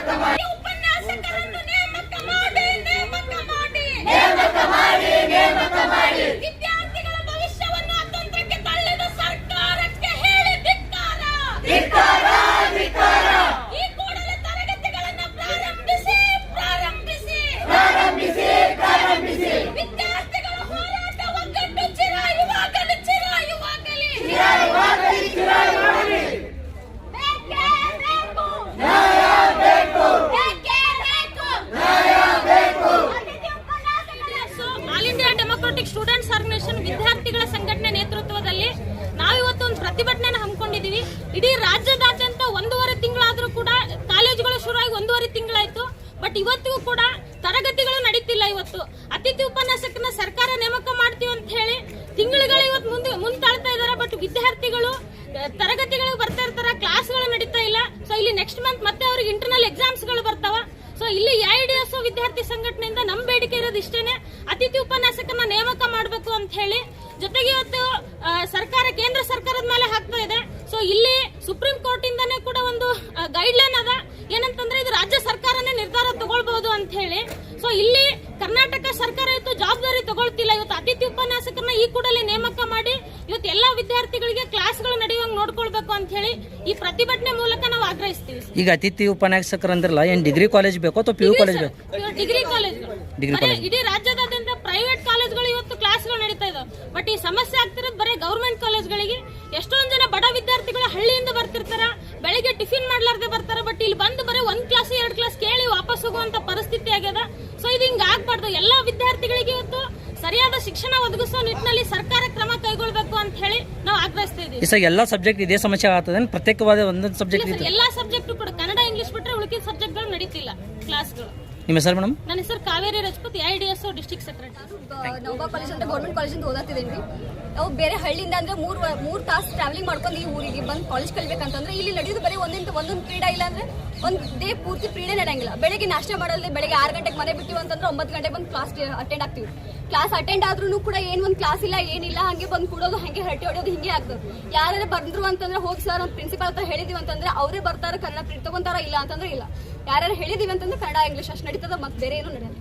ನೇಮಕ ಮಾಡಿ ನೇಮಕ ಮಾಡಿ ನೇಮಕ ಮಾಡಿ ಆಚರಣೆಯನ್ನು ಹಮ್ಮಿಕೊಂಡಿದ್ದೀವಿ. ಇಡೀ ರಾಜ್ಯದಾದ್ಯಂತ ಒಂದೂವರೆ ತಿಂಗಳಾದರೂ ಕೂಡ ಕಾಲೇಜುಗಳು ಶುರುವಾಗಿ ಒಂದೂವರೆ ತಿಂಗಳಾಯಿತು. ಬಟ್ ಇವತ್ತಿಗೂ ಕೂಡ ತರಗತಿಗಳು ನಡೀತಿಲ್ಲ ಇವತ್ತು. ಅತಿಥಿ ಉಪನ್ಯಾಸಕನ ಸರ್ಕಾರ ನೇಮಕ ಮಾಡ್ತೀವಿ ಅಂತ ಹೇಳಿ ತಿಂಗಳುಗಳು ಇವತ್ತು ಮುಂದೆ ಮುಂತಾಳ್ತಾ ಇದ್ದಾರೆ ಬಟ್ ವಿದ್ಯಾರ್ಥಿಗಳು ತರಗತಿಗಳು ಬರ್ತಾ ಇರ್ತಾರ. ಕ್ಲಾಸ್ಗಳು ನಡೀತಾ ಇಲ್ಲ. ಸೊ ಇಲ್ಲಿ ನೆಕ್ಸ್ಟ್ ಮಂತ್ ಮತ್ತೆ ಅವ್ರಿಗೆ ಇಂಟರ್ನಲ್ ಎಕ್ಸಾಮ್ಸ್ಗಳು ಬರ್ತಾವ. ಸೊ ಇಲ್ಲಿ ಎಸ್ ವಿದ್ಯಾರ್ಥಿ ಸಂಘಟನೆಯಿಂದ ನಮ್ಮ ಬೇಡಿಕೆ ಇರೋದು ಇಷ್ಟೇನೆ. ಅತಿಥಿ ಉಪನ್ಯಾಸಕನ ನೇಮಕ ಮಾಡಬೇಕು ಅಂತ ಹೇಳಿ ಜೊತೆಗೆ ಇವತ್ತು ಸರ್ಕಾರ ಕೇಂದ್ರ ಸರ್ಕಾರದ ಮೇಲೆ ಹಾಕ್ತಾ ಇದೆ. ಸೊ ಇಲ್ಲಿ ಸುಪ್ರೀಂ ಕೋರ್ಟ್ ಇಂದನೇ ಕೂಡ ಒಂದು ಗೈಡ್ ಲೈನ್ ಅದ. ಏನಂತಂದ್ರೆ ಇದು ರಾಜ್ಯ ಸರ್ಕಾರನೇ ನಿರ್ಧಾರ ತಗೊಳ್ಬಹುದು ಅಂತ ಹೇಳಿ. ಸೊ ಇಲ್ಲಿ ಕರ್ನಾಟಕ ಸರ್ಕಾರ ಇವತ್ತು ಜವಾಬ್ದಾರಿ ತಗೊಳ್ತಿಲ್ಲ. ಇವತ್ತು ಅತಿಥಿ ಉಪನ್ಯಾಸಕರನ್ನ ಈ ಕೂಡಲೇ ನೇಮಕ ಮಾಡಿ ಇವತ್ತು ಎಲ್ಲಾ ವಿದ್ಯಾರ್ಥಿಗಳಿಗೆ ಕ್ಲಾಸ್ಗಳು ನಡೆಯುವಂಗ್ ನೋಡ್ಕೊಳ್ಬೇಕು ಅಂತ ಹೇಳಿ ಈ ಪ್ರತಿಭಟನೆ ಮೂಲಕ ನಾವು ಆಗ್ರಹಿಸ್ತೀವಿ. ಈಗ ಅತಿಥಿ ಉಪನ್ಯಾಸಕರು ಅಂದ್ರಲ್ಲ ಏನು ಡಿಗ್ರಿ ಕಾಲೇಜ್ ಬೇಕೋ ಅಥವಾ ಪಿ ಯು ಕಾಲೇಜ್ ಬೇಕು? ಡಿಗ್ರಿ ಕಾಲೇಜ್ ಇಡೀ ರಾಜ್ಯದಾದ್ಯಂತ ಪ್ರೈವೇಟ್ ಕಾಲೇಜ್ಗಳು ಇವತ್ತು ಕ್ಲಾಸ್ಗಳು ನಡೀತಾ ಇದಾವೆ ಬಟ್ ಈ ಸಮಸ್ಯೆ ಆಗ್ತಿರೋದು ಬರೀ ಗೌರ್ಮೆಂಟ್ ಕಾಲೇಜ್ಗಳಿಗೆ ಎಷ್ಟೊಂದು ಜನ ಬಡ ವಿದ್ಯಾರ್ಥಿಗಳು ಹಳ್ಳಿಯಿಂದ ಬರ್ತಿರ್ತಾರ ಬೆಳಿಗ್ಗೆ ಟಿಫಿನ್ ಮಾಡ್ಲಾರ್ದೆ ಬರ್ತಾರ ಬಟ್ ಇಲ್ಲಿ ಬಂದು ಬರೀ ಒಂದ್ ಕ್ಲಾಸ್ ಎರಡ್ ಕ್ಲಾಸ್ ಕೇಳಿ ವಾಪಸ್ ಹೋಗುವಂತ ಪರಿಸ್ಥಿತಿ ಆಗ್ಯದ. ಸೊ ಇದು ಹಿಂಗ ಆಗ್ಬಾರ್ದು. ಎಲ್ಲಾ ವಿದ್ಯಾರ್ಥಿಗಳಿಗೆ ಇವತ್ತು ಸರಿಯಾದ ಶಿಕ್ಷಣ ಒದಗಿಸೋ ನಿಟ್ಟಿನಲ್ಲಿ ಸರ್ಕಾರ ಕ್ರಮ ಕೈಗೊಳ್ಬೇಕು ಅಂತ ಹೇಳಿ ನಾವು ಆಗ್ರಹಿಸ್ತಾ ಇದೀವಿ. ಎಲ್ಲಾ ಸಬ್ಜೆಕ್ಟ್ ಇದೇ ಸಮಸ್ಯೆ ಆಗ್ತದೆ. ಪ್ರತ್ಯೇಕವಾದ ಒಂದೊಂದು ಸಬ್ಜೆಕ್ಟ್ ಎಲ್ಲಾ ಸಬ್ಜೆಕ್ಟ್ ನಿಮ್ಮ ಹೆಸರು ಮೇಡಮ್? ನನ್ನ ಹೆಸರು Kaveri Rajput I D S district secretary ನವಬಾ college ಅಂತ ಗೌರ್ಮೆಂಟ್ ಕಾಲೇಜಿಂದ ಓದಾತಿದ್ದೀನಿ ನಾವು ಬೇರೆ ಹಳ್ಳಿಯಿಂದ ಅಂದ್ರೆ ಮೂರು ಮೂರು ತಾಸು ಟ್ರಾವೆಲಿಂಗ್ ಮಾಡ್ಕೊಂಡು ಈ ಊರಿಗೆ ಬಂದು ಕಾಲೇಜ್ ಕಲಿಬೇಕಂತಂದ್ರೆ ಇಲ್ಲಿ ನಡೆಯೋದು ಬರೀ ಒಂದಿಂದ ಒಂದೊಂದು ಕ್ರೀಡಾ ಇಲ್ಲ ಅಂದ್ರೆ ಒಂದ್ ಡೇ ಪೂರ್ತಿ ಕ್ರೀಡೆ ನಡೆಯಂಗಿಲ್ಲ. ಬೆಳಗ್ಗೆ ನಾಷ್ಟ ಮಾಡಲ್ದೆ ಬೆಳಗ್ಗೆ ಆರು ಗಂಟೆಗೆ ಮನೆ ಬಿಟ್ಟಿವಿ ಅಂತಂದ್ರೆ ಒಂಬತ್ತು ಗಂಟೆಗೆ ಬಂದು ಕ್ಲಾಸ್ ಅಟೆಂಡ್ ಆಗ್ತೀವಿ. ಕ್ಲಾಸ್ ಅಟೆಂಡ್ ಆದ್ರೂ ಕೂಡ ಏನ್ ಒಂದ್ ಕ್ಲಾಸ್ ಇಲ್ಲ, ಏನಿಲ್ಲ, ಹಂಗೆ ಬಂದು ಕೂಡೋದು, ಹಂಗೆ ಹರಟಿ ಹೊಡೆಯೋದು, ಹಿಂಗೆ ಆಗ್ತದೆ. ಯಾರು ಬಂದ್ರು ಅಂತಂದ್ರೆ, ಹೋಗಿ ಸರ್ ಒಂದ್ ಪ್ರಿನ್ಸಿಪಾಲ್ ಹತ್ರ ಹೇಳಿದೀವಿ ಅಂತಂದ್ರೆ, ಅವರೇ ಬರ್ತಾರೆ, ಕನ್ನಡ ಪ್ರಿಂಟ್ ತಗೊಂತಾರ ಇಲ್ಲ ಅಂತಂದ್ರೆ ಇಲ್ಲ. ಯಾರು ಹೇಳಿದೀವಿ ಅಂತಂದ್ರೆ ಕನ್ನಡ, ಇಂಗ್ಲಿಷ್ ಅಷ್ಟು ನಡೀತದ, ಮತ್ತೆ ಬೇರೆ ಏನು ನಡೆಯಲ್ಲ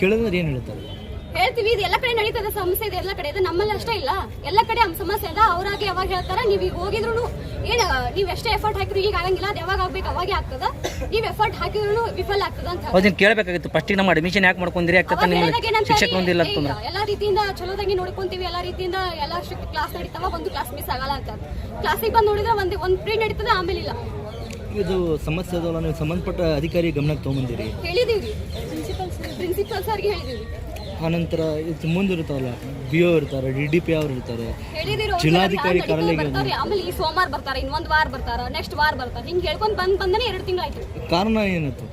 ಕೇಳಿದ್ರೆ ಏನು ಹೇಳ್ತಾರೆ? ಹೇಳ್ತೀವಿ ಇದು ಎಲ್ಲ ಕಡೆ ನಡೀತದೆ ಸಮಸ್ಯೆ ಇದೆ ಎಲ್ಲ ಕಡೆ. ಇದೆ ನಮ್ಮಲ್ಲಿ ಅಷ್ಟೇ ಇಲ್ಲ. ಎಲ್ಲ ಕಡೆ ಸಮಸ್ಯೆ ಅದ ಅವ್ರಾಗಿ ಯಾವಾಗ ಹೇಳ್ತಾರ ನೀವ್ ಈಗ ಹೋಗಿದ್ರು ಏನ್ ನೀವ್ ಎಷ್ಟೇ ಎಫರ್ಟ್ ಹಾಕಿದ್ರು ಈಗ ಆಗಂಗಿಲ್ಲ ಅದು ಯಾವಾಗ ಆಗ್ಬೇಕು ಅವಾಗೆ ಆಗ್ತದ. ನೀವ್ ಎಫರ್ಟ್ ಹಾಕಿದ್ರು ವಿಫಲ ಆಗ್ತದ ಅಂತ. ಅದನ್ನ ಕೇಳಬೇಕಾಗಿತ್ತು. ಫಸ್ಟ್ ನಮ್ಮ ಅಡ್ಮಿಷನ್ ಯಾಕೆ ಮಾಡ್ಕೊಂಡ್ರಿ? ಅವಾಗ ನಿಮ್ಮ ಶಿಕ್ಷಕರು ಒಂದಿಲ್ಲ ಅಂತಂದ್ರೆ ಎಲ್ಲಾ ರೀತಿಯಿಂದ ಚಲೋದಾಗಿ ನೋಡ್ಕೊಂತೀವಿ ಎಲ್ಲ ರೀತಿಯಿಂದ ಎಲ್ಲಾ ಕ್ಲಾಸ್ ನಡೀತಾವ ಒಂದು ಕ್ಲಾಸ್ ಮಿಸ್ ಆಗಲ್ಲ ಅಂತ. ಕ್ಲಾಸಿಗೆ ಬಂದು ನೋಡಿದ್ರೆ ಒಂದ್ ಒಂದ್ ಪ್ರೀ ನಡೀತದೆ ಆಮೇಲೆ ಇಲ್ಲ. ಇದು ಸಮಸ್ಯೆ ಅದಲ್ಲ ನೀವು ಸಂಬಂಧಪಟ್ಟ ಅಧಿಕಾರಿ ಗಮನಕ್ಕೆ ತಗೊಂಡ್ಬಂದಿರಿ ಹೇಳಿದೀವಿ. ಪ್ರಿನ್ಸಿಪಲ್ ಸರ್ಗೆ ಹೇಳಿದೀವಿ. ಆನಂತರ ಇದು ಮುಂದೆ ಇರ್ತಾವಲ್ಲ ಬಿ ಒ ಇರ್ತಾರೆ ಡಿ ಡಿ ಪಿ ಅವ್ರು ಇರ್ತಾರೆ. ಜಿಲ್ಲಾಧಿಕಾರಿ ಬರ್ತಾರೆ ಆಮೇಲೆ ಈ ಸೋಮವಾರ ಬರ್ತಾರೆ ಇನ್ನೊಂದು ವಾರ ಬರ್ತಾರ ನೆಕ್ಸ್ಟ್ ವಾರ ಬರ್ತಾರೆ. ಹಿಂಗೆ ಹೇಳ್ಕೊಂಡು ಬಂದ್ ಬಂದನೆ ಎರಡು ತಿಂಗಳಾಯ್ತು. ಕಾರಣ ಏನಿತ್ತು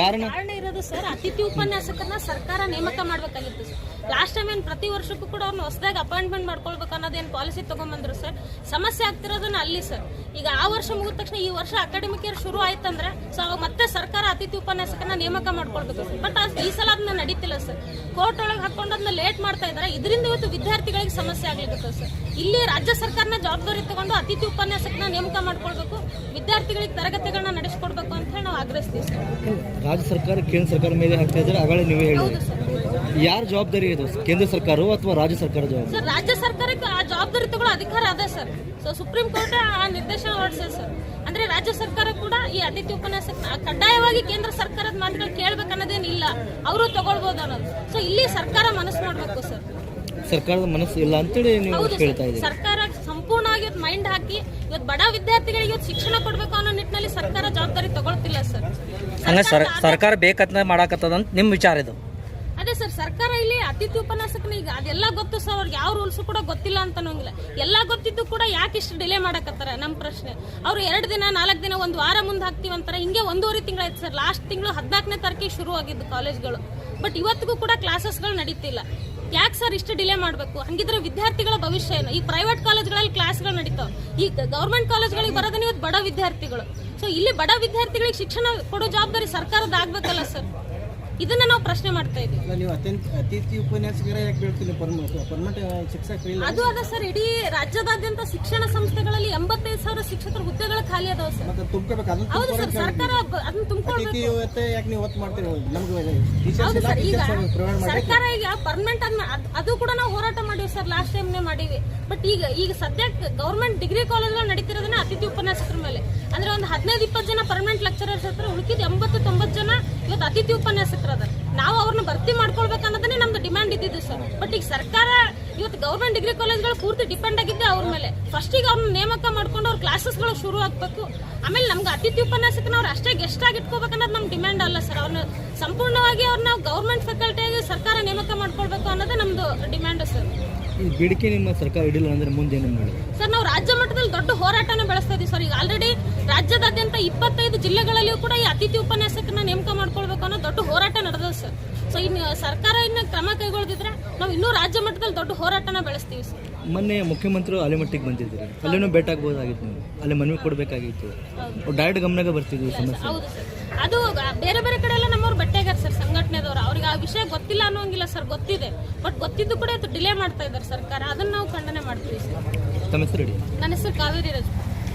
ಕಾರಣ ಇರೋದು ಸರ್ ಅತಿಥಿ ಉಪನ್ಯಾಸಕರನ್ನ ಸರ್ಕಾರ ನೇಮಕ ಮಾಡ್ಬೇಕಾಗಿತ್ತು ಲಾಸ್ಟ್ ಟೈಮ್ ಏನು ಪ್ರತಿ ವರ್ಷಕ್ಕೂ ಕೂಡ ಅವ್ರನ್ನ ಹೊಸದಾಗಿ ಅಪಾಯಿಂಟ್ಮೆಂಟ್ ಮಾಡ್ಕೊಳ್ಬೇಕು ಏನು ಪಾಲಿಸಿ ತೊಗೊಂಬಂದ್ರು ಸರ್ ಸಮಸ್ಯೆ ಆಗ್ತಿರೋದನ್ನ ಅಲ್ಲಿ ಸರ್ ಈಗ ಆ ವರ್ಷ ಮುಗಿದ ತಕ್ಷಣ ಈ ವರ್ಷ ಅಕಾಡೆಮಿಕ್ ಇಯರ್ ಶುರು ಆಯ್ತಂದ್ರೆ ಸೊ ಅವಾಗ ಮತ್ತೆ ಸರ್ಕಾರ ಅತಿಥಿ ಉಪನ್ಯಾಸಕರನ್ನ ನೇಮಕ ಮಾಡ್ಕೊಳ್ಬೇಕು ಸರ್ ಬಟ್ ಈ ಸಲ ಅದನ್ನ ನಡೀತಿಲ್ಲ ಸರ್ ಕೋರ್ಟ್ ಒಳಗೆ ಹಾಕೊಂಡು ಅದನ್ನ ಲೇಟ್ ಮಾಡ್ತಾ ಇದಾರೆ. ಇದರಿಂದ ಇವತ್ತು ವಿದ್ಯಾರ್ಥಿಗಳಿಗೆ ಸಮಸ್ಯೆ ಆಗ್ಲಿಕ್ಕೆ ಸರ್ ಇಲ್ಲಿ ರಾಜ್ಯ ಸರ್ಕಾರನ ಜವಾಬ್ದಾರಿ ತಗೊಂಡು ಅತಿಥಿ ಉಪನ್ಯಾಸಕನ್ನ ನೇಮಕ ಮಾಡ್ಕೊಳ್ಬೇಕು. ವಿದ್ಯಾರ್ಥಿಗಳಿಗೆ ತರಗತಿಗಳನ್ನ ನಡೆಸ್ಕೊಡ್ಬೇಕು ಅಂತ ಹೇಳಿ ನಾವು ಆಗ್ರಹಿಸ್ತೀವಿ ಸರ್ ರಾಜ್ಯ ಸರ್ಕಾರ ಕೇಂದ್ರ ಸರ್ಕಾರ ಮೇಲೆ ಹಾಕ್ತಾ ಇದ್ದಾರೆ. ಆಗಲೇ ನೀವೇ ಹೇಳಿ ಯಾರ ಜವಾಬ್ದಾರಿ ಇದು? ಕೇಂದ್ರ ಸರ್ಕಾರ ಅಥವಾ ರಾಜ್ಯ ಸರ್ಕಾರ ಜವಾಬ್ದಾರಿ? ಸರ್ ರಾಜ್ಯ ಸರ್ಕಾರಕ್ಕೆ ಆ ಜವಾಬ್ದಾರಿ ತಗೊಳ್ಳೋ ಅಧಿಕಾರ ಅದ ಸರ್. ಸೊ ಸುಪ್ರೀಂ ಕೋರ್ಟ್ ಆ ನಿರ್ದೇಶನ ಹೊರಡಿಸಿದೆ ಸರ್. ಅಂದ್ರೆ ರಾಜ್ಯ ಸರ್ಕಾರ ಕೂಡ ಈ ಅತಿಥಿ ಉಪನ್ಯಾಸಕ ಕಡ್ಡಾಯವಾಗಿ ಕೇಂದ್ರ ಸರ್ಕಾರದ ಮಾತುಗಳು ಕೇಳ್ಬೇಕನ್ನೋದೇನಿಲ್ಲ ಅವರು ತಗೊಳ್ಬೋದು ಅನ್ನೋದು. ಸೊ ಇಲ್ಲಿ ಸರ್ಕಾರ ಮನಸ್ಸು ಮಾಡ್ಬೇಕು ಸರ್. ಸರ್ಕಾರದ ಮನಸ್ಸು ಇಲ್ಲ ಅಂತೇಳಿ ನೀವು ಹೇಳ್ತಾ ಸರ್. ಇದ್ದೀರಿ. ಸರ್ಕಾರ ಸಂಪೂರ್ಣವಾಗಿ ಇವತ್ತು ಮೈಂಡ್ ಹಾಕಿ ಇವತ್ತು ಬಡ ವಿದ್ಯಾರ್ಥಿಗಳಿಗೆ ಇವತ್ತು ಶಿಕ್ಷಣ ಕೊಡಬೇಕು ಅನ್ನೋ ನಿಟ್ಟಿನಲ್ಲಿ ಸರ್ಕಾರ ಜವಾಬ್ದಾರಿ ತಗೊಳ್ತಿಲ್ಲ ಸರ್. ಹಂಗ ಸರ್ ಸರ್ಕಾರ ಸರ್ಕಾರ ಬೇಕಂತ ಮಾಡಾಕತ್ತದ ಅಂತ ನಿಮ್ಮ ವಿಚಾರ ಇದು. ಅದೇ ಸರ್, ಸರ್ಕಾರ ಇಲ್ಲಿ ಅತಿಥಿ ಉಪನ್ಯಾಸಕನ ಈಗ ಅದೆಲ್ಲ ಗೊತ್ತು ಸರ್, ಅವ್ರಿಗೆ ಯಾವ ರೂಲ್ಸ್ ಕೂಡ ಗೊತ್ತಿಲ್ಲ ಅಂತ ಅನ್ನೋಂಗಿಲ್ಲ. ಎಲ್ಲ ಗೊತ್ತಿದ್ದು ಕೂಡ ಯಾಕೆ ಇಷ್ಟು ಡಿಲೇ ಮಾಡಕತ್ತಾರ? ನಮ್ಮ ಪ್ರಶ್ನೆ. ಅವ್ರು ಎರಡು ದಿನ, ನಾಲ್ಕು ದಿನ, ಒಂದು ವಾರ ಮುಂದೆ ಹಾಕ್ತೀವಿ ಅಂತಾರೆ. ಹಿಂಗೆ ಒಂದೂವರೆ ತಿಂಗಳಾಯ್ತು ಸರ್. ಲಾಸ್ಟ್ ತಿಂಗಳು ಹದಿನಾಲ್ಕನೇ ತಾರೀಕಿಗೆ ಶುರು ಆಗಿದ್ದು ಕಾಲೇಜ್ಗಳು. ಬಟ್ ಇವತ್ತಿಗೂ ಕೂಡ ಕ್ಲಾಸಸ್ಗಳು ನಡೀತಿಲ್ಲ. ಯಾಕೆ ಸರ್ ಇಷ್ಟು ಡಿಲೇ ಮಾಡಬೇಕು? ಹಂಗಿದ್ರೆ ವಿದ್ಯಾರ್ಥಿಗಳ ಭವಿಷ್ಯ ಏನು? ಈ ಪ್ರೈವೇಟ್ ಕಾಲೇಜ್ಗಳಲ್ಲಿ ಕ್ಲಾಸ್ಗಳು ನಡೀತಾವ. ಈ ಗೌರ್ಮೆಂಟ್ ಕಾಲೇಜ್ಗಳಿಗೆ ಬರೋದನ್ನ ಇವತ್ತು ಬಡ ವಿದ್ಯಾರ್ಥಿಗಳು. ಸೊ ಇಲ್ಲಿ ಬಡ ವಿದ್ಯಾರ್ಥಿಗಳಿಗೆ ಶಿಕ್ಷಣ ಕೊಡೋ ಜವಾಬ್ದಾರಿ ಸರ್ಕಾರದ ಆಗ್ಬೇಕಲ್ಲ ಸರ್. ಇದನ್ನ ನಾವು ಪ್ರಶ್ನೆ ಮಾಡ್ತಾ ಇದೀವಿ ಅಲ್ಲ, ನೀವು ಅತ್ಯಂತ ಅತಿಥಿ ಉಪನ್ಯಾಸಕರ ಯಾಕೆ ಬೀಳ್ತಿಲ್ಲ? ಪರ್ಮನೆಂಟ್ ಶಿಕ್ಷಕ ಇಲ್ಲ. ಅದು ಅದ ಸರ್ ಇಡೀ ರಾಜ್ಯದಾದ್ಯಂತ ಶಿಕ್ಷಣ ಸಂಸ್ಥೆಗಳಲ್ಲಿ ಎಂಬತ್ತೈದು ಸಾವಿರ ಶಿಕ್ಷಕರ ಹುದ್ದೆಗಳು ಖಾಲಿ ಅದಾವ ಸರ್. ಮತ್ತೆ ತುಂಬ್ಕೋಬೇಕು ಅದನ್ನ ಹೌದು ಸರ್ ಸರ್ಕಾರ ಅದನ್ನ ತುಂಬಿಕೊಳ್ಬೇಕು. ಅತಿಥಿ ಇವತ್ತೆ ಯಾಕೆ ನೀವು ಒತ್ತು ಮಾಡ್ತೀರಿ? ನಮ್ಗೆ ಟೀಚರ್ಸ್ ಹೌದು ಇಲ್ಲ ಸರ್ ಈಗ ಟೀಚರ್ಸ್ ಪ್ರೊವೈಡ್ ಮಾಡಿ ಸರ್ಕಾರ ಈಗ ಪರ್ಮನೆಂಟ್ ಅನ್ನ ಅದ್- ಅದು ಕೂಡ ನಾವು ಹೋರಾಟ ಮಾಡಿವಿ ಸರ್ ಲಾಸ್ಟ್ ಟೈಮ್ ಮಾಡಿವಿ. ಬಟ್ ಈಗ ಈಗ ಸದ್ಯಕ್ಕೆ ಗೌರ್ಮೆಂಟ್ ಡಿಗ್ರಿ ಕಾಲೇಜ್ ನಡೀತಿರೋದನ್ನ ಅತಿಥಿ ಉಪನ್ಯಾಸಕರ ಮೇಲೆ. ಅಂದ್ರೆ ಒಂದು ಹದಿನೈದು ಇಪ್ಪತ್ತು ಜನ ಪರ್ಮನೆಂಟ್ ಲೆಕ್ಚರರ್ಸ್ ಹತ್ರ ಉಳಿಕಿದ ಎಂಬತ್ತು ತೊಂಬತ್ತು ಜನ ಇವತ್ತು ಅತಿಥಿ ಉಪನ್ಯಾಸಕರು ಅದ ನಾವು ಅವ್ರನ್ನ ಭರ್ತಿ ಮಾಡ್ಕೊಳ್ಬೇಕು ಅನ್ನೋದನ್ನೇ ನಮ್ದು ಡಿಮ್ಯಾಂಡ್ ಇದ್ದಿದ್ದು ಸರ್ ಬಟ್ ಈಗ ಸರ್ಕಾರ ಇವತ್ತು ಗೌರ್ಮೆಂಟ್ ಡಿಗ್ರಿ ಕಾಲೇಜ್ಗಳು ಪೂರ್ತಿ ಡಿಪೆಂಡ್ ಆಗಿದ್ದೆ ಅವ್ರ ಮೇಲೆ. ಫಸ್ಟ್ ಈಗ ಅವ್ರನ್ನ ನೇಮಕ ಮಾಡ್ಕೊಂಡು ಅವ್ರ ಕ್ಲಾಸಸ್ಗಳು ಶುರು ಆಗ್ಬೇಕು. ಆಮೇಲೆ ನಮ್ಗೆ ಅತಿಥಿ ಉಪನ್ಯಾಸಕ್ಕೆ ಅವ್ರು ಅಷ್ಟೇ ಗೆಸ್ಟ್ ಆಗಿ ಇಟ್ಕೋಬೇಕು ಅನ್ನೋದು ನಮ್ ಡಿಮ್ಯಾಂಡ್ ಅಲ್ಲ ಸರ್ ಅವ್ರನ್ನ ಸಂಪೂರ್ಣವಾಗಿ ಅವ್ರನ್ನ ಗೌರ್ಮೆಂಟ್ ಫ್ಯಾಕಲ್ಟಿಯಾಗಿ ಸರ್ಕಾರ ನೇಮಕ ಮಾಡ್ಕೊಳ್ಬೇಕು ಅನ್ನೋದೇ ನಮ್ಮದು ಡಿಮ್ಯಾಂಡ್ ಸರ್ ಈ ಬೇಡಿಕೆ ನಿಮ್ಮ ಸರ್ಕಾರ ಹಿಡಿಲ್ಲ ಅಂದ್ರೆ ಮುಂದೆ ಏನು ಮಾಡಿ ಸರ್ ನಾವು ರಾಜ್ಯ ಮಟ್ಟದಲ್ಲಿ ದೊಡ್ಡ ಹೋರಾಟನ ಬೆಳೆಸ್ತಾ ಇದೀವಿ ಸರ್. ಈಗ ಆಲ್ರೆಡಿ ರಾಜ್ಯದಾದ್ಯಂತ ಇಪ್ಪತ್ತೈದು ಜಿಲ್ಲೆಗಳಲ್ಲಿಯೂ ಕೂಡ ಈ ಅತಿಥಿ ಉಪನ್ಯಾಸಕರನ್ನ ನೇಮಕ ಮಾಡ್ಕೊಳ್ಬೇಕು ಅನ್ನೋ ದೊಡ್ಡ ಹೋರಾಟ ನಡೆದ ಸರ್. ಸೊ ಇನ್ನು ಸರ್ಕಾರ ಇನ್ನು ಕ್ರಮ ಕೈಗೊಳ್ದಿದ್ರೆ ನಾವು ಇನ್ನೂ ರಾಜ್ಯ ಮಟ್ಟದಲ್ಲಿ ದೊಡ್ಡ ಹೋರಾಟನ ಬೆಳೆಸ್ತೀವಿ ಸರ್. ಮೊನ್ನೆ ಮುಖ್ಯಮಂತ್ರಿ ಅಲೆಮಟ್ಟಿಗೆ ಬಂದಿದ್ದೀರಿ. ಅಲ್ಲೇನೂ ಭೇಟಿ ಆಗ್ಬೋದಾಗಿತ್ತು ನೀವು ಅಲ್ಲಿ ಮನವಿ ಕೊಡಬೇಕಾಗಿತ್ತು. ಡೈರೆಕ್ಟ್ ಗಮನಕ್ಕೆ ಬರ್ತಿದ್ವಿ ಸಮಸ್ಯೆ. ಹೌದು ಸರ್. ಅದು ಬೇರೆ ಬೇರೆ ಕಡೆ ಎಲ್ಲ ನಮ್ಮವ್ರು ಬಟ್ಟೆಗಾರ ಸರ್ ಸಂಘಟನೆದವ್ರು ಅವ್ರಿಗೆ ಆ ವಿಷಯ ಗೊತ್ತಿಲ್ಲ ಅನ್ನೋಂಗಿಲ್ಲ ಸರ್ ಗೊತ್ತಿದೆ ಬಟ್ ಗೊತ್ತಿದ್ದು ಕೂಡ ಅದು ಡಿಲೇ ಮಾಡ್ತಾ ಇದ್ದಾರೆ ಸರ್ಕಾರ ಅದನ್ನ ನಾವು ಖಂಡನೆ ಮಾಡ್ತೀವಿ ಸರ್ ತಮ್ಮ ಹೆಸರು ಹೇಳಿ ನನ್ನ ಹೆಸರು ಕಾವೇರಿ ರಜ್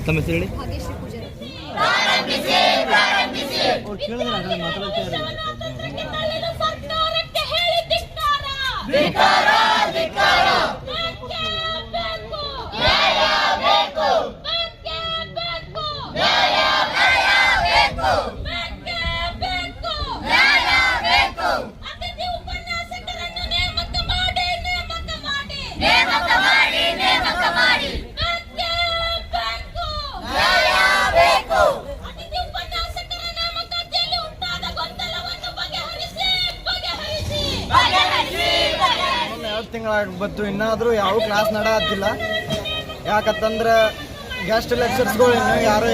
ತಮ್ಮ ಹೆಸರು ಹೇಳಿ ಭಾಗ್ಯಶ್ರೀ ಪೂಜಾರಿ ಅವ್ರು ಕೇಳಿದ್ರೆ ಆಗಲ್ಲ ಮಾತಾಡ್ತಾ ಎರಡು ತಿಂಗಳಾಗಿ ಬಂತು. ಇನ್ನಾದರೂ ಯಾವ ಕ್ಲಾಸ್ ನಡತ್ತಿಲ್ಲ ಯಾಕಂತಂದ್ರೆ ಗೆಸ್ಟ್ ಲೆಕ್ಚರ್ಸ್ಗಳು ಇನ್ನೂ ಯಾರು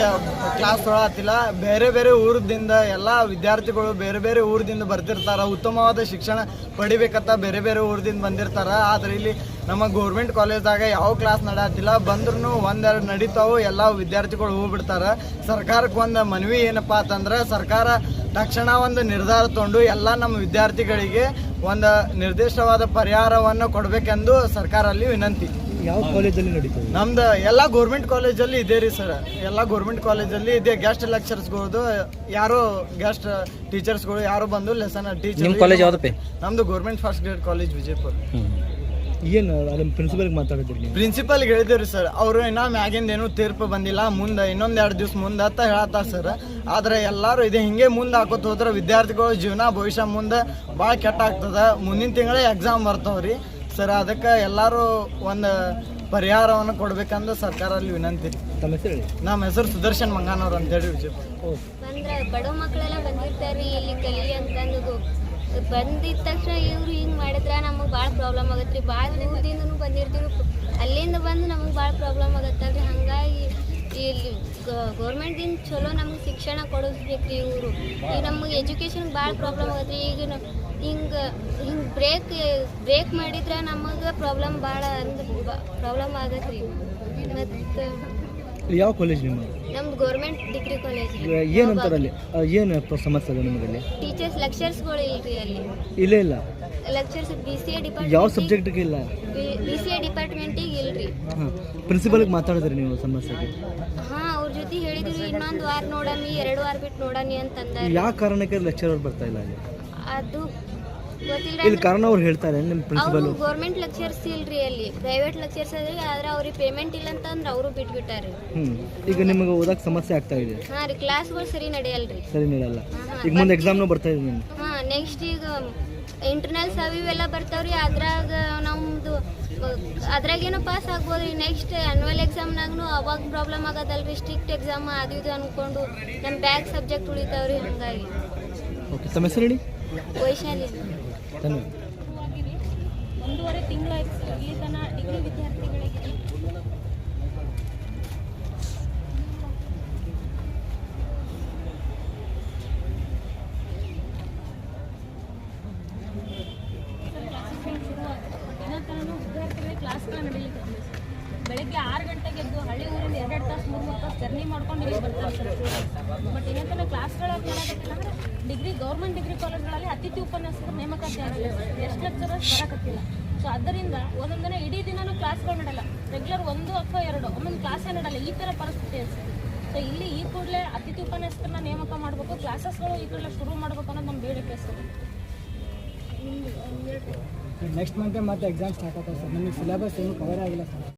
ಕ್ಲಾಸ್ ತೊಗೊಳತ್ತಿಲ್ಲ ಬೇರೆ ಬೇರೆ ಊರದಿಂದ ಎಲ್ಲ ವಿದ್ಯಾರ್ಥಿಗಳು ಬೇರೆ ಬೇರೆ ಊರದಿಂದ ಬರ್ತಿರ್ತಾರೆ. ಉತ್ತಮವಾದ ಶಿಕ್ಷಣ ಪಡಿಬೇಕಂತ ಬೇರೆ ಬೇರೆ ಊರದಿಂದ ಬಂದಿರ್ತಾರೆ. ಆದ್ರೆ ಇಲ್ಲಿ ನಮ್ಮ ಗೌರ್ಮೆಂಟ್ ಕಾಲೇಜ್ದಾಗ ಯಾವ ಕ್ಲಾಸ್ ನಡೆಯತ್ತಿಲ್ಲ ಬಂದ್ರೂ ಒಂದೆರಡು ನಡೀತಾವು. ಎಲ್ಲ ವಿದ್ಯಾರ್ಥಿಗಳು ಹೋಗ್ಬಿಡ್ತಾರೆ. ಸರ್ಕಾರಕ್ಕೆ ಒಂದು ಮನವಿ ಏನಪ್ಪಾ ಅಂತಂದ್ರೆ, ಸರ್ಕಾರ ತಕ್ಷಣ ಒಂದು ನಿರ್ಧಾರ ತಗೊಂಡು ಎಲ್ಲ ನಮ್ಮ ವಿದ್ಯಾರ್ಥಿಗಳಿಗೆ ಒಂದು ನಿರ್ದಿಷ್ಟವಾದ ಪರಿಹಾರವನ್ನು ಕೊಡಬೇಕೆಂದು ಸರ್ಕಾರ ಅಲ್ಲಿ ವಿನಂತಿ. ಯಾವ ಕಾಲೇಜಲ್ಲಿ ನಡೀತದೆ? ನಮ್ದು ಎಲ್ಲ ಗೌರ್ಮೆಂಟ್ ಕಾಲೇಜಲ್ಲಿ ಇದೆ ರೀ ಸರ್ ಎಲ್ಲ ಗೌರ್ಮೆಂಟ್ ಕಾಲೇಜಲ್ಲಿ ಇದೆ. ಗೆಸ್ಟ್ ಲೆಕ್ಚರ್ಸ್ಗಳದು ಯಾರೋ ಗೆಸ್ಟ್ ಟೀಚರ್ಸ್ಗಳು ಯಾರು ಬಂದು ಲೆಸನ್ ನಿಮ್ಮ ಟೀಚರ್ ಕಾಲೇಜ್ ಯಾವ್ದಪ್ಪ? ನಮ್ದು government first grade college Vijayapura. ಏನು ಅದನ್ನ ಪ್ರಿನ್ಸಿಪಲ್ಗೆ ಮಾತಾಡಿದ್ರಿ ನೀವು? ಪ್ರಿನ್ಸಿಪಲ್ಗೆ ಹೇಳಿದಿರಿ ಸರ್ ಅವರು ಇನ್ನ ಮ್ಯಾಗಿಂದ ಏನು ತೀರ್ಪು ಬಂದಿಲ್ಲ. ಮುಂದೆ ಇನ್ನೊಂದು ಎರಡು ದಿವ್ಸ ಮುಂದೆ ಅಂತ ಹೇಳತ್ತಾರ ಸರ್ ಆದ್ರೆ ಎಲ್ಲರೂ ಇದೆ ಹಿಂಗೆ ಮುಂದೆ ಹಾಕೋತ ಹೋದ್ರೆ ವಿದ್ಯಾರ್ಥಿಗಳ ಜೀವನ ಭವಿಷ್ಯ ಮುಂದೆ ಭಾಳ ಕೆಟ್ಟ ಆಗ್ತದ. ಮುಂದಿನ ತಿಂಗಳೇ ಎಕ್ಸಾಮ್ ಬರ್ತಾವ್ರಿ. ಸರ್ ಅದಕ್ಕೆ ಎಲ್ಲರೂ ಒಂದು ಪರಿಹಾರವನ್ನು ಕೊಡ್ಬೇಕಂದ್ರೆ ಸರ್ಕಾರ ಅಲ್ಲಿ ವಿನಂತಿ. ರೀ ತಮ್ಮ ಹೆಸರು ಹೇಳಿ. ನಮ್ಮ ಹೆಸರು ಸುದರ್ಶನ್ ಮಂಗಾನವ್ರು ಅಂತೇಳಿ ವಿಜಯಪುರ ಬಂದ್ರೆ ಬಡ ಮಕ್ಕಳೆಲ್ಲ ಬಂದಿರ್ತಾರೆ ಇಲ್ಲಿ ಕಲಿ ಅಂತಂದು ಬಂದಿದ ತಕ್ಷಣ ಇವ್ರು ಹಿಂಗೆ ಮಾಡಿದ್ರೆ ನಮಗೆ ಭಾಳ ಪ್ರಾಬ್ಲಮ್ ಆಗತ್ತೆ. ರೀ ಭಾಳ ದೂರದಿಂದನೂ ಬಂದಿರ್ತೀವಿ. ಅಲ್ಲಿಂದ ಬಂದು ನಮಗೆ ಭಾಳ ಪ್ರಾಬ್ಲಮ್ ಆಗತ್ತಲ್ರಿ. ಹಾಗಾಗಿ ಇಲ್ಲಿ ಗೌರ್ಮೆಂಟಿಂದ ಚಲೋ ನಮ್ಗೆ ಶಿಕ್ಷಣ ಕೊಡಿಸ್ಬೇಕು ರೀ ಇವರು. ಈಗ ನಮ್ಗೆ ಎಜುಕೇಷನ್ಗೆ ಭಾಳ ಪ್ರಾಬ್ಲಮ್ ಆಗತ್ತೆ ರೀ ಈಗ ಹಿಂಗೆ ಹಿಂಗೆ ಬ್ರೇಕ್ ಬ್ರೇಕ್ ಮಾಡಿದ್ರೆ ನಮಗೆ ಪ್ರಾಬ್ಲಮ್ ಭಾಳ ಅಂದ್ರೆ ಪ್ರಾಬ್ಲಮ್ ಆಗತ್ತೆ ರೀ ಮತ್ತು ಯಾವ ಕಾಲೇಜ್ ನಿಮ್ಮ? ನಮ್ದು ಗೌರ್ಮೆಂಟ್ ಡಿಗ್ರಿ ಕಾಲೇಜ್ ಏನಂತಾರೆ ಅಲ್ಲಿ ಏನು ಸಮಸ್ಯೆ ನಿಮಗಲ್ಲಿ? ಟೀಚರ್ಸ್ ಲೆಕ್ಚರ್ಸ್ಗಳು ಇಲ್ರಿ ಅಲ್ಲಿ. ಇಲ್ಲ ಇಲ್ಲ. ಲೆಕ್ಚರ್ಸ್ ಬಿ ಸಿ ಎ ಯಾವ ಡಿಪಾರ್ಟ್ಮೆಂಟ್ ಸಬ್ಜೆಕ್ಟ್ಗೆ ಇಲ್ಲ ಬಿ ಸಿ ಎ ಡಿಪಾರ್ಟ್ಮೆಂಟಿಗೆ ಇಲ್ರಿ. ಹಾಂ ಪ್ರಿನ್ಸಿಪಲ್ಗೆ ಮಾತಾಡಿದ್ರಿ ನೀವು ಸಮಸ್ಯೆಗೆ? ಹಾ ಅವ್ರ ಜೊತೆ ಹೇಳಿದ್ರು ಇನ್ನೊಂದು ವಾರ ನೋಡಮಿ ಎರಡು ವಾರ ಬಿಟ್ಟು ನೋಡಮಿ ಅಂತಂದ ಯಾವ ಕಾರಣಕ್ಕೆ ಲೆಕ್ಚರರ್ ಬರ್ತಾ ಇಲ್ಲ ಅಲ್ಲಿ? ಅದು ಗೊತ್ತಿಲ್ಲ ಇಲ್ಲಿ ಕಾರಣ ಅವ್ರು ಹೇಳ್ತಾರೆ ನಿಮ್ಮ ಅವರು ಪ್ರಿನ್ಸಿಪಲ್ ಗೌರ್ಮೆಂಟ್ ಲೆಕ್ಚರ್ಸ್ ಇಲ್ರಿ ಅಲ್ಲಿ. ಪ್ರೈವೇಟ್ ಲೆಕ್ಚರ್ಸ್ ಅದ್ರಿ ಆದ್ರೆ ಅವ್ರಿಗೆ ಪೇಮೆಂಟ್ ಇಲ್ಲ ಅಂತಂದ್ರೆ ಅವರು ಬಿಟ್ಬಿಟ್ಟಾರಿ. ಹ್ಞೂ ಈಗ ನಿಮಗೆ ಓದಕ್ಕೆ ಸಮಸ್ಯೆ ಆಗ್ತಾ ಇದೆ? ಹಾಂ ರೀ ಕ್ಲಾಸ್ಗಳು ಸರಿ ನಡೆಯಲ್ರಿ. ಸರಿ ನೀಡಲ್ಲ ಈಗ ಮುಂದೆ ಎಕ್ಸಾಮ್ನು ಬರ್ತಾ ಇದೆ ನಿಮ್ಗೆ? ಹಾ ನೆಕ್ಸ್ಟ್ ಈಗ ಇಂಟರ್ನಲ್ಸ್ ಅವು ಇವೆಲ್ಲ ಬರ್ತಾವ್ರಿ ಅದ್ರಾಗ ನಮ್ದು ಅದ್ರಾಗೇನು ಪಾಸ್ ಆಗ್ಬೋದು ರೀ ನೆಕ್ಸ್ಟ್ ಆನ್ಯುವಲ್ ಎಕ್ಸಾಮ್ನಾಗೂ ಅವಾಗ ಪ್ರಾಬ್ಲಮ್ ಆಗದಲ್ರಿ. ಸ್ಟ್ರಿಕ್ಟ್ ಎಕ್ಸಾಮ್ ಅದು ಇದು ಅನ್ಕೊಂಡು ನಮ್ಮ ಬ್ಯಾಕ್ ಸಬ್ಜೆಕ್ಟ್ ಉಳಿತಾವ್ರಿ ಹಂಗಾಗಿ. ವೈಶಾಲಿ. ಒಂದೂವರೆ ತಿಂಗಳ ಇಲ್ಲಿ ಡಿಗ್ರಿ ವಿದ್ಯಾರ್ಥಿಗಳಿಗೆ ವಿದ್ಯಾರ್ಥಿಗಳಿಗೆ ಕ್ಲಾಸ್ಗಳ ನಡೀಲಿಕ್ಕೆ ಬೆಳಗ್ಗೆ ಆರು ಗಂಟೆಗೆ ಎದ್ದು ಹಳ್ಳಿ ಊರಿಂದ ಎರಡೆರಡು ತಾಸು ಮೂರು ಮೂರು ತಾಸು ಜರ್ನಿ ಮಾಡ್ಕೊಂಡು ಇಲ್ಲಿ ಬರ್ತಾರೆ ಸರ್ ಬಟ್ ಇನ್ನೊಂದು ಕ್ಲಾಸ್ಗಳು ಮಾಡಕತ್ತಿಲ್ಲ ಅಂದ್ರೆ ಡಿಗ್ರಿ ಗೌರ್ಮೆಂಟ್ ಡಿಗ್ರಿ ಕಾಲೇಜ್ಗಳಲ್ಲಿ ಅತಿಥಿ ಉಪನ್ಯಾಸಕರ ನೇಮಕಾತಿ ಆಗಿಲ್ಲ ಎಷ್ಟು ಲೆಕ್ಚರರ್ಸ್ ಬರಕತ್ತಿಲ್ಲ ಸೊ ಅದರಿಂದ ಒಂದೊಂದು ದಿನ ಇಡೀ ದಿನಾನು ಕ್ಲಾಸ್ಗಳು ನಡೆಯಲ್ಲ. ರೆಗ್ಯುಲರ್ ಒಂದು ಅಥವಾ ಎರಡು. ಒಮ್ಮೊಂದು ಕ್ಲಾಸೇ ನಡೆಯಲ್ಲ. ಈ ಥರ ಪರಿಸ್ಥಿತಿ ಸರ್? ಸೊ ಇಲ್ಲಿ ಈ ಕೂಡಲೇ ಅತಿಥಿ ಉಪನ್ಯಾಸಕರನ್ನ ನೇಮಕ ಮಾಡಬೇಕು. ಕ್ಲಾಸಸ್ಗಳು ಈ ಕೂಡಲೇ ಶುರು ಮಾಡಬೇಕು ಅನ್ನೋದು ನಮ್ಮ ಬೇಡಿಕೆ ಸರ್. ನೆಕ್ಸ್ಟ್ ಮಂತ್ ಮತ್ತೆ ಎಕ್ಸಾಮ್ ಸ್ಟಾರ್ಟ್ ಆಗ್ತದೆ ಸರ್. ಸಿಲೆಬಸ್ ಏನು ಕವರ್ ಆಗಿಲ್ಲ ಸರ್.